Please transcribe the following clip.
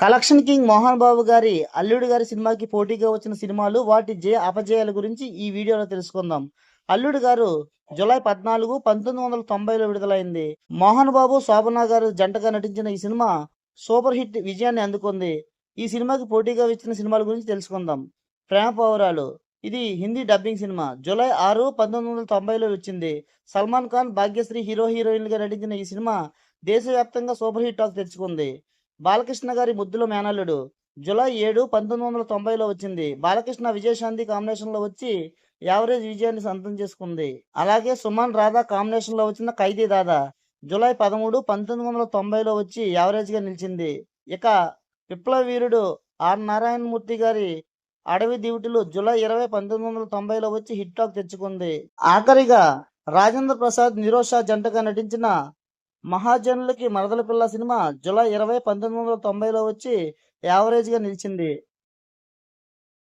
Collection king Mohan Babu గారి అల్లుడు గారి సినిమాకి పోటీగా వచ్చిన సినిమాలు వాటి జయ అపజయాల గురించి ఈ వీడియోలో తెలుసుకుందాం. అల్లుడు గారు జూలై పద్నాలుగు పంతొమ్మిది వందల తొంభైలో విడుదలైంది. మోహన్ బాబు శోభనా గారు జంటగా నటించిన ఈ సినిమా సూపర్ హిట్ విజయాన్ని అందుకుంది. ఈ సినిమాకి పోటీగా వచ్చిన సినిమాల గురించి తెలుసుకుందాం. ప్రేమ పౌరాలు ఇది హిందీ డబ్బింగ్ సినిమా. జూలై ఆరు పంతొమ్మిది వందల తొంభైలో వచ్చింది. సల్మాన్ ఖాన్ భాగ్యశ్రీ హీరో హీరోయిన్లుగా నటించిన ఈ సినిమా దేశవ్యాప్తంగా సూపర్ హిట్ టాక్ తెచ్చుకుంది. బాలకృష్ణ గారి ముద్దుల మేనల్లుడు. జూలై ఏడు పంతొమ్మిది వందల తొంభైలో వచ్చింది. బాలకృష్ణ విజయశాంతి కాంబినేషన్లో వచ్చి యావరేజ్ విజయాన్ని సొంతం చేసుకుంది. అలాగే సుమన్ రాధా కాంబినేషన్లో వచ్చిన ఖైదీ దాదా జూలై పదమూడు పంతొమ్మిది వందల తొంభైలో వచ్చి యావరేజ్గా నిలిచింది. ఇక విప్లవ వీరుడు ఆర్ నారాయణమూర్తి గారి అడవి దివిటిలు జూలై ఇరవై పంతొమ్మిది వందల తొంభైలో వచ్చి హిట్ టాక్ తెచ్చుకుంది. ఆఖరిగా రాజేంద్ర ప్రసాద్ నిరోషా షా జంటగా నటించిన మహాజనులకి మరదల పిల్ల సినిమా జూలై ఇరవై పంతొమ్మిది వందల తొంభైలో వచ్చి యావరేజ్గా నిలిచింది.